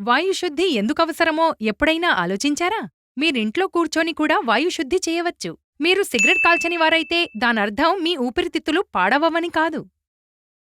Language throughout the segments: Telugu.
వాయుశుద్ధి ఎందుకవసరమో ఎప్పుడైనా ఆలోచించారా? మీరింట్లో కూర్చొని కూడా వాయుశుద్ధి చేయవచ్చు. మీరు సిగరెట్ కాల్చనివారైతే దానర్థం మీ ఊపిరితిత్తులు పాడవవని కాదు.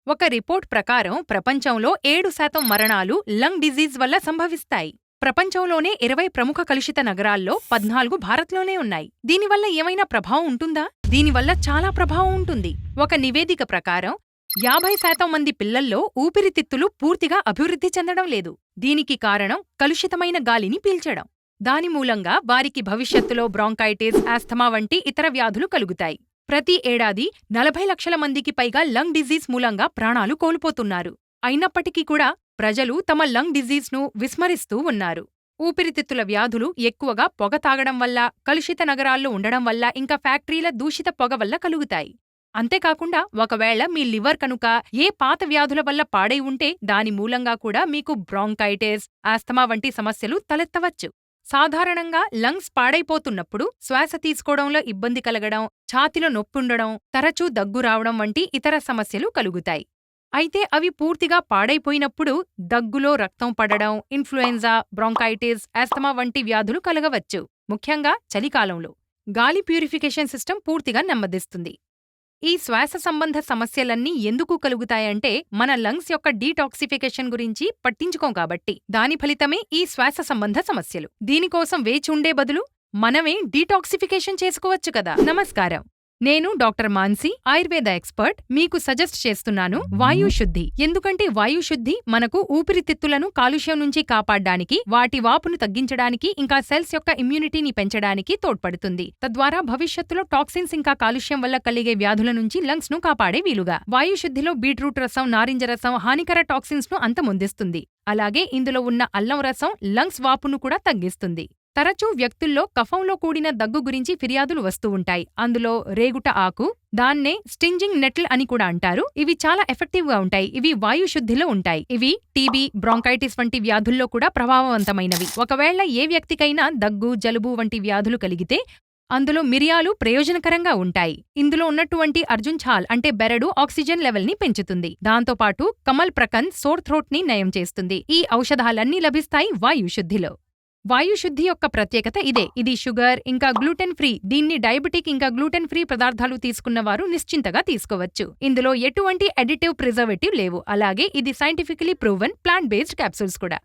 ఒక రిపోర్ట్ ప్రకారం ప్రపంచంలో ఏడు శాతం మరణాలు లంగ్ డిజీజ్ వల్ల సంభవిస్తాయి. ప్రపంచంలోనే ఇరవై ప్రముఖ కలుషిత నగరాల్లో పద్నాలుగు భారత్లోనే ఉన్నాయి. దీనివల్ల ఏమైనా ప్రభావం ఉంటుందా? దీనివల్ల చాలా ప్రభావం ఉంటుంది. ఒక నివేదిక ప్రకారం యాభై శాతం మంది పిల్లల్లో ఊపిరితిత్తులు పూర్తిగా అభివృద్ధి చెందడం లేదు. దీనికి కారణం కలుషితమైన గాలిని పీల్చడం. దాని మూలంగా వారికి భవిష్యత్తులో బ్రాంకైటిస్ ఆస్థమా వంటి ఇతర వ్యాధులు కలుగుతాయి. ప్రతి ఏడాది నలభై లక్షల మందికి పైగా లంగ్ డిజీజ్ మూలంగా ప్రాణాలు కోల్పోతున్నారు. అయినప్పటికీ కూడా ప్రజలు తమ లంగ్ డిజీజ్ను విస్మరిస్తూ ఉన్నారు. ఊపిరితిత్తుల వ్యాధులు ఎక్కువగా పొగ తాగడం వల్ల కలుషిత నగరాల్లో ఉండడం వల్ల ఇంకా ఫ్యాక్టరీల దూషిత పొగ వల్ల కలుగుతాయి. అంతేకాకుండా ఒకవేళ మీ లివర్ కనుక ఏ పాత వ్యాధుల వల్ల పాడై ఉంటే దాని మూలంగా కూడా మీకు బ్రాంకైటిస్ ఆస్తమా వంటి సమస్యలు తలెత్తవచ్చు. సాధారణంగా లంగ్స్ పాడైపోతున్నప్పుడు శ్వాస తీసుకోవడంలో ఇబ్బంది కలగడం ఛాతిలో నొప్పుండడం తరచూ దగ్గు రావడం వంటి ఇతర సమస్యలు కలుగుతాయి. అయితే అవి పూర్తిగా పాడైపోయినప్పుడు దగ్గులో రక్తం పడడం ఇన్ఫ్లుయెంజా బ్రాంకైటిస్ ఆస్తమా వంటి వ్యాధులు కలగవచ్చు. ముఖ్యంగా చలికాలంలో. గాలి ప్యూరిఫికేషన్ సిస్టమ్ పూర్తిగా నెమ్మదిస్తుంది. ఈ శ్వాస సంబంధ సమస్యలన్నీ ఎందుకు కలుగుతాయంటే మన లంగ్స్ యొక్క డీటాక్సిఫికేషన్ గురించి పట్టించుకోం కాబట్టి. దాని ఫలితమే ఈ శ్వాస సంబంధ సమస్యలు. దీనికోసం వేచి ఉండే బదులు మనమే డీటాక్సిఫికేషన్ చేసుకోవచ్చు కదా. నమస్కారం. నేను డాక్టర్ మాన్సి ఆయుర్వేద ఎక్స్పర్ట్. మీకు సజెస్ట్ చేస్తున్నాను వాయు శుద్ధి. ఎందుకంటే వాయు శుద్ధి మనకు ఊపిరితిత్తులను కాలుష్యం నుంచి కాపాడడానికి వాటి వాపును తగ్గించడానికి ఇంకా సెల్స్ యొక్క ఇమ్యూనిటీని పెంచడానికి తోడ్పడుతుంది. తద్వారా భవిష్యత్తులో టాక్సిన్స్ ఇంకా కాలుష్యం వల్ల కలిగే వ్యాధుల నుంచి లంగ్స్ను కాపాడే వీలుగా. వాయు శుద్ధిలో బీట్రూట్ రసం నారింజ రసం హానికర టాక్సిన్స్ను అంతమొందిస్తుంది. అలాగే ఇందులో ఉన్న అల్లం రసం లంగ్స్ వాపును కూడా తగ్గిస్తుంది. తరచూ వ్యక్తుల్లో కఫంలో కూడిన దగ్గు గురించి ఫిర్యాదులు వస్తూ ఉంటాయి. అందులో రేగుట ఆకు దాన్నే స్టింజింగ్ నెట్ల్ అని కూడా అంటారు. ఇవి చాలా ఎఫెక్టివ్గా ఉంటాయి. ఇవి వాయు శుద్ధిలో ఉంటాయి. ఇవి టీబీ బ్రాంకైటిస్ వంటి వ్యాధుల్లో కూడా ప్రభావవంతమైనవి. ఒకవేళ ఏ వ్యక్తికైనా దగ్గు జలుబు వంటి వ్యాధులు కలిగితే అందులో మిరియాలు ప్రయోజనకరంగా ఉంటాయి. ఇందులో ఉన్నటువంటి అర్జున్ ఛాల్ అంటే బెరడు ఆక్సిజన్ లెవెల్ని పెంచుతుంది దాంతోపాటు కమల్ ప్రకన్ సోర్ థ్రోట్ని నయం చేస్తుంది. ఈ ఔషధాలన్నీ లభిస్తాయి వాయు శుద్ధిలో. వాయుశుద్ధి యొక్క ప్రత్యేకత ఇదే. ఇది షుగర్ ఇంకా గ్లూటెన్ ఫ్రీ. దీన్ని డయాబెటిక్ ఇంకా గ్లూటెన్ ఫ్రీ పదార్థాలు తీసుకున్న వారు నిశ్చింతగా తీసుకోవచ్చు. ఇందులో ఎటువంటి అడిటివ్ ప్రిజర్వేటివ్ లేవు. అలాగే ఇది scientifically proven plant based capsules కూడా.